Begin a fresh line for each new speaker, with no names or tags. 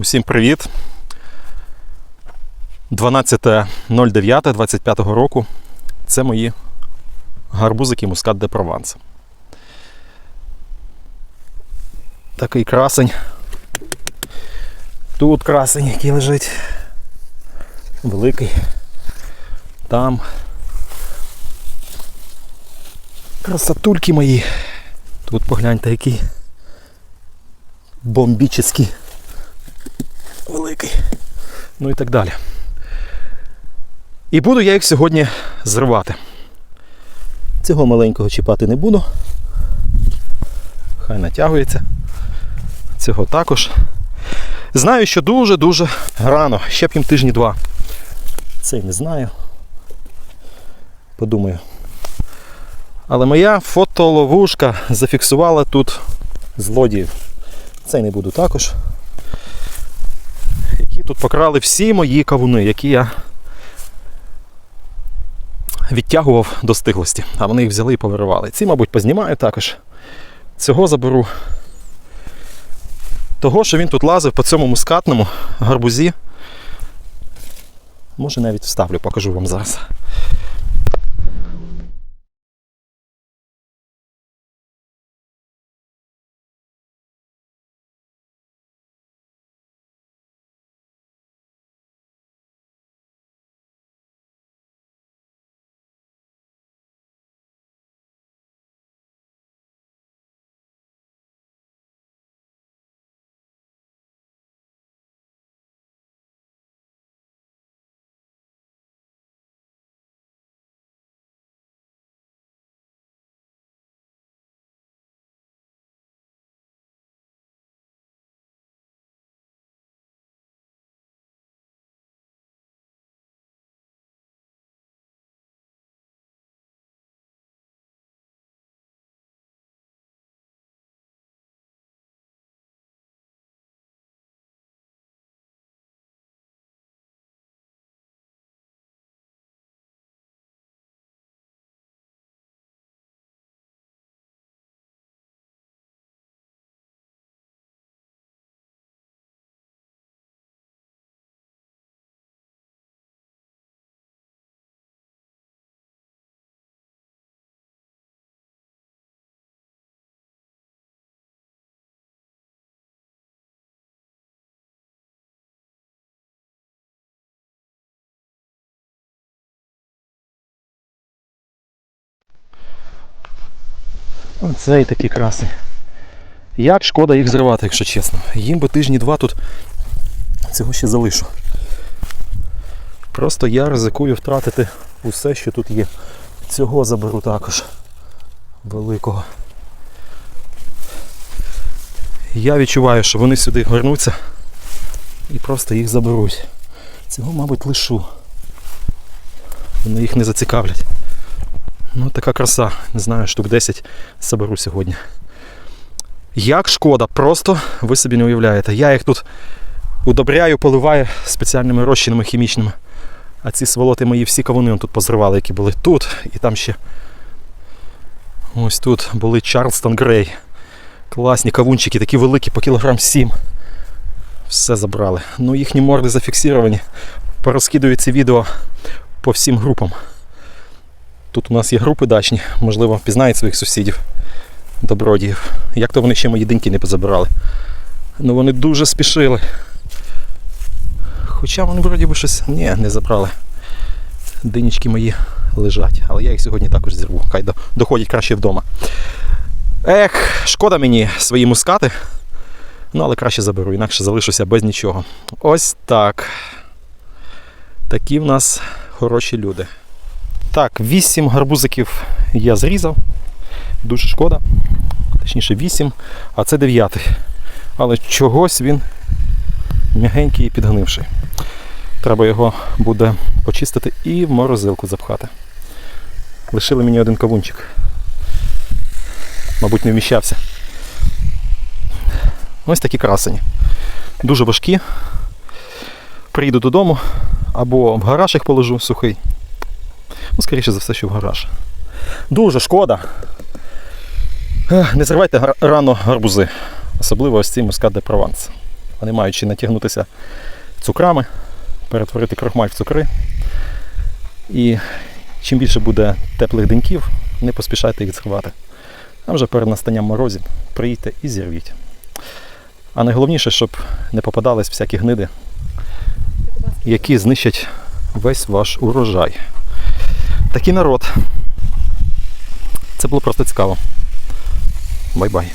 Усім привіт. 12.09.25 року. Це мої гарбузики Мускат де Прованс. Такий красень. Тут красень, який лежить. Великий. Там. Красотульки мої. Тут погляньте, який бомбічний великий. Ну і так далі. І буду я їх сьогодні зривати. Цього маленького чіпати не буду. Хай натягується. Цього також. Знаю, що дуже-дуже рано, ще б їм тижні два. Цей не знаю. Подумаю. Але моя фотоловушка зафіксувала тут злодіїв. Цей не буду також. Тут покрали всі мої кавуни, які я відтягував до стиглості. А вони їх взяли і повиривали. Ці, мабуть, познімаю також. Цього заберу. Того, що він тут лазив по цьому мускатному гарбузі. Може навіть вставлю, покажу вам зараз. Оцей такий красний. Як шкода їх зривати, якщо чесно. Їм би тижні два тут цього ще залишу. Просто я ризикую втратити усе, що тут є. Цього заберу також. Великого. Я відчуваю, що вони сюди горнуться і просто їх заберуть. Цього, мабуть, лишу. Вони їх не зацікавлять. Ну, така краса. Не знаю, штук 10 заберу сьогодні. Як шкода, просто ви собі не уявляєте. Я їх тут удобряю, поливаю спеціальними розчинами хімічними. А ці сволоти мої всі кавуни тут позривали, які були тут і там ще. Ось тут були Чарлстон Грей. Класні кавунчики, такі великі, по кілограм 7. Все забрали. Ну їхні морди зафіксовані. Порозкидую ці відео по всім групам. Тут у нас є групи дачні, можливо, пізнають своїх сусідів, добродіїв. Як то вони ще мої диньки не позабирали. Ну вони дуже спішили. Хоча вони вроді би щось. Ні, не забрали. Динічки мої лежать, але я їх сьогодні також зірву. Хай до- доходять краще вдома. Ех, шкода мені свої мускати. Ну, але краще заберу, інакше залишуся без нічого. Ось так. Такі в нас хороші люди. Так, 8 гарбузиків я зрізав. Дуже шкода. Точніше 8, а це 9. Але чогось він м'ягенький і підгнивший. Треба його буде почистити і в морозилку запхати. Лишили мені один кавунчик. Мабуть, не вміщався. Ось такі красені. Дуже важкі. Приїду додому або в гараж їх положу сухий. Ну, скоріше за все, що в гараж. Дуже шкода. Не зривайте рано гарбузи. Особливо ось ці мускат де Прованс. Вони мають ще натягнутися цукрами, перетворити крохмаль в цукри. І чим більше буде теплих деньків, не поспішайте їх зривати. А вже перед настанням морозів приїдьте і зірвіть. А найголовніше, щоб не попадались всякі гниди, які знищать весь ваш урожай. Такий народ. Це було просто цікаво. Бай-бай.